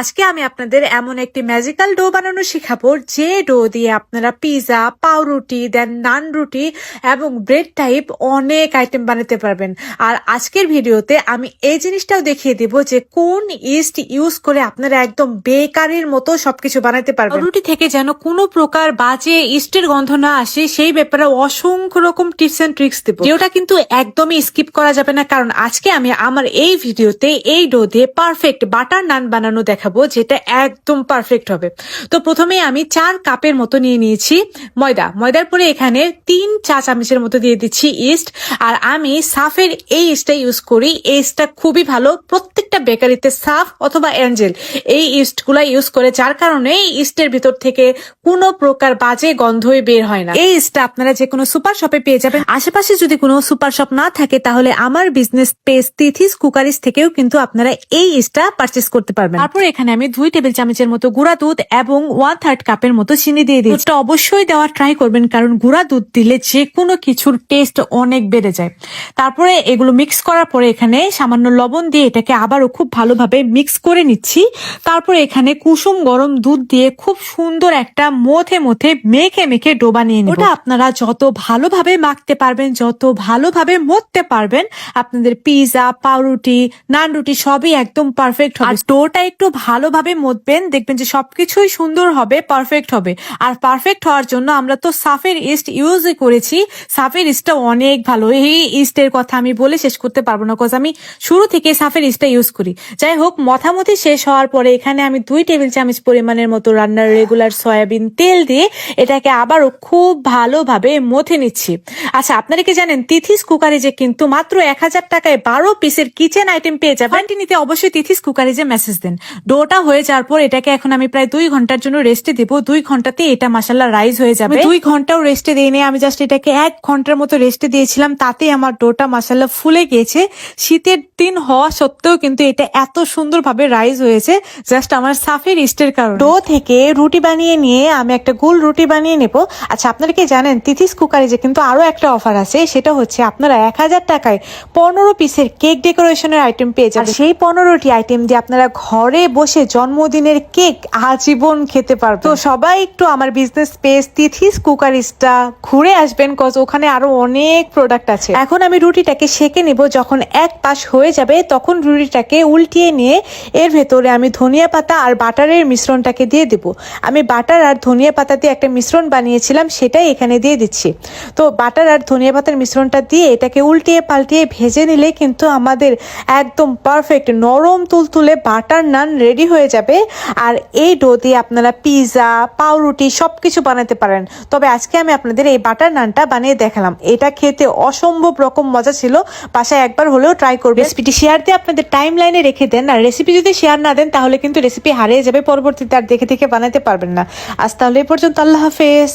আজকে আমি আপনাদের এমন একটি ম্যাজিক্যাল ডো বানানো শেখাবো যে ডো দিয়ে আপনারা পিৎজা পাউরুটি দেন নান রুটি এবং ব্রেড টাইপ অনেক আইটেম বানাতে পারবেন। আর আজকের ভিডিওতে আমি এই জিনিসটাও দেখিয়ে দিব যে কোন ইস্ট ইউজ করে আপনারা একদম বেকারির মতো সবকিছু বানাতে পারবেন। রুটি থেকে যেন কোনো প্রকার বাজে ইস্টের গন্ধ না আসে সেই ব্যাপারে অসংখ্য রকম টিপস এন্ড ট্রিক্স দেব। যেটা কিন্তু একদমই স্কিপ করা যাবে না কারণ আজকে আমি আমার এই ভিডিওতে এই ডো দিয়ে পারফেক্ট বাটার নান বানানো দেখাবো। যেটা একদম পারফেক্ট হবে। তো প্রথমে আমি চার কাপের মতো নিয়ে নিয়েছি ময়দা। ময়দার পরে এখানে তিন চা চামচের মতো দিয়ে দিচ্ছি ইস্ট আর আমি সাফের এই ইস্টটা ইউজ করি। এই ইস্টটা খুবই ভালো। প্রত্যেকটা বেকারিতে সাফ অথবা অ্যাঞ্জেল এই ইস্টগুলা ইউজ করে, যার কারণে এই ইস্টের ভিতর থেকে কোনো প্রকার বাজে গন্ধই বের হয় না। এই ইস্টটা আপনারা যে কোনো সুপার শপে পেয়ে যাবেন। আশেপাশে যদি কোনো সুপার শপ না থাকে, তাহলে আমার বিজনেস পেজ তিথিস কুকারিস থেকেও কিন্তু আপনারা এই ইস্টটা পারচেস করতে পারবেন। তারপর এখানে আমি দুই টেবিল চামচের মতো গুঁড়া দুধ এবং ওয়ান থার্ড কাপের মতো চিনি দিয়ে দিই দুধটা অবশ্যই দেওয়ার ট্রাই করবেন কারণ গুঁড়া দুধ দিলে যে কোনো কিছুর টেস্ট অনেক বেড়ে যায়। তারপরে এগুলো মিক্স করার পরে এখানে সামান্য লবণ দিয়ে এটাকে আবারও খুব ভালোভাবে মিক্স করে নিচ্ছি। তারপরে এখানে কুসুম গরম দুধ দিয়ে খুব সুন্দর একটা মথে মথে মেখে মেখে ডোবা নিয়ে নেব। ওটা আপনারা যত ভালোভাবে মাখতে পারবেন যত ভালোভাবে মথতে পারবেন আপনাদের পিৎজা পাউরুটি নান রুটি সবই একদম পারফেক্ট হবে। ডোটা একটু ভালোভাবে মতবেন, দেখবেন যে সবকিছুই সুন্দর হবে পারফেক্ট হবে। আর পারফেক্ট হওয়ার জন্য আমরা তো সাফের ইস্ট ইউজ করেছি। সাফের ইস্টটা অনেক ভালো। এই ইস্টের কথা আমি বলে শেষ করতে পারব না কজ আমি শুরু থেকে সাফের ইস্টটা ইউজ করি। যাই হোক, মথামথি শেষ হওয়ার পরে এখানে আমি দুই টেবিল চামচ পরিমাণের মতো রান্নার রেগুলার সয়াবিন তেল দিয়ে এটাকে আবারও খুব ভালোভাবে মথে নিচ্ছি। আচ্ছা আপনারা কি জানেন, তিথিস কুকারে যে কিন্তু মাত্র এক হাজার টাকায় বারো পিসের কিচেন আইটেম পেয়ে যাবেন নিতে অবশ্যই তিথিস কুকারে যে মেসেজ দেন। ডোটা হয়ে যাওয়ার পর এটাকে এখন আমি প্রায় দুই ঘণ্টার জন্য রেস্টে দিব। দুই ঘন্টাতে এটা মাসাল্লাহ রাইজ হয়ে যাবে। দুই ঘন্টাও রেস্টে দিই আমি জাস্ট এটাকে এক ঘণ্টার মতো রেস্টে দিয়েছিলাম তাতে আমার ডোটা মাসাল্লাহ ফুলে গিয়েছে। শীতের দিন হওয়া সত্ত্বেও কিন্তু এটা এত সুন্দরভাবে রাইজ হয়েছে জাস্ট আমার সাফের ইস্টের কারণে। ডো থেকে রুটি বানিয়ে নিয়ে আমি একটা গোল রুটি বানিয়ে নেব। আচ্ছা আপনারা কি জানেন তিথিস কুকারে যে কিন্তু আরও একটা অফার আছে সেটা হচ্ছে আপনারা এক হাজার টাকায় পনেরো পিসের কেক ডেকোরেশনের আইটেম পেয়ে যাবেন। সেই পনেরোটি আইটেম দিয়ে আপনারা ঘরে বসে জন্মদিনের কেক আজীবন খেতে পারবেন তো সবাই একটু আমার বিজনেস পেজ তিথিস কুকারিসটা ঘুরে আসবেন কজ ওখানে আরও অনেক প্রোডাক্ট আছে। এখন আমি রুটিটাকে সেকে নিব, যখন এক পাশ হয়ে যাবে, তখন রুটিটাকে উল্টিয়ে নিয়ে এর ভেতরে আমি ধনিয়া পাতা আর বাটারের মিশ্রণটাকে দিয়ে দেব। আমি বাটার আর ধনিয়া পাতা দিয়ে একটা মিশ্রণ বানিয়েছিলাম, সেটাই এখানে দিয়ে দিচ্ছি। তো বাটার আর ধনিয়া পাতার মিশ্রণটা দিয়ে এটাকে উল্টিয়ে পাল্টিয়ে ভেজে নিলে কিন্তু আমাদের একদম পারফেক্ট নরম তুলতুলে বাটার নান রেডি হয়ে যাবে। আর এই ডো দিয়ে আপনারা পিৎজা পাউরুটি সব কিছু বানাতে পারেন। তবে আজকে আমি আপনাদের এই বাটার নানটা বানিয়ে দেখালাম। এটা খেতে অসম্ভব রকম মজা ছিল। বাসায় একবার হলেও ট্রাই করবে রেসিপিটি শেয়ার দিয়ে আপনাদের টাইম লাইনে রেখে দেন। আর রেসিপি যদি শেয়ার না দেন, তাহলে কিন্তু রেসিপি হারিয়ে যাবে। পরবর্তীতে আর দেখে দেখে বানাতে পারবেন না। আজ তাহলে এই পর্যন্ত। আল্লাহ হাফেজ।